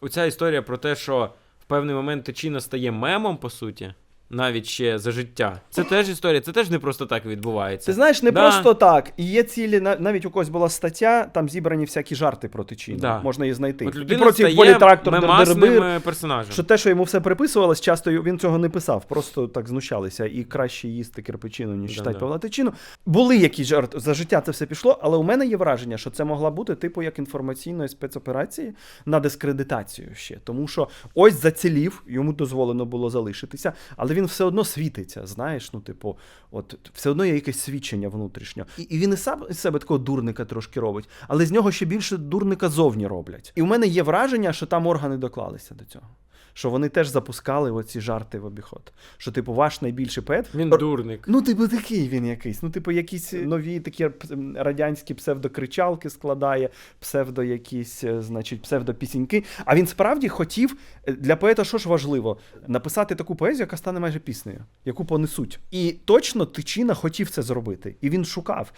оця історія про те, що в певний момент Тичина стає мемом, по суті, навіть ще за життя. Це теж історія, це теж не просто так відбувається. Ти знаєш, не Да. просто так. І є цілі, на- навіть у когось була стаття, там зібрані всякі жарти про тичину. Да. Можна її знайти. От людина про ці стає політрактор мемасним дердербир. е, персонажем. Що те, що йому все приписувалось, часто він цього не писав, просто так знущалися. І краще їсти кирпичину, ніж читати Да-да. Павла Тичину. Були якісь жарти, за життя це все пішло, але у мене є враження, що це могла бути типу як інформаційної спецоперації на дискредитацію ще. Тому що ось зацілів, йому дозволено було залишитися, але він все одно світиться. Знаєш, ну, типу, от все одно є якесь свідчення внутрішнє. І, і він і сам із себе такого дурника трошки робить, але з нього ще більше дурника зовні роблять. І в мене є враження, що там органи доклалися до цього. Що вони теж запускали оці жарти в обіход. Що, типу, ваш найбільший поет. Він Р- дурник. Ну, типу, такий він якийсь. Ну, типу, якісь нові такі радянські псевдокричалки складає, псевдо якісь, е, значить, псевдопісіньки. А він справді хотів е, для поета, що ж важливо, написати таку поезію, яка стане майже піснею, яку понесуть. І точно Тичина хотів це зробити, і він шукав.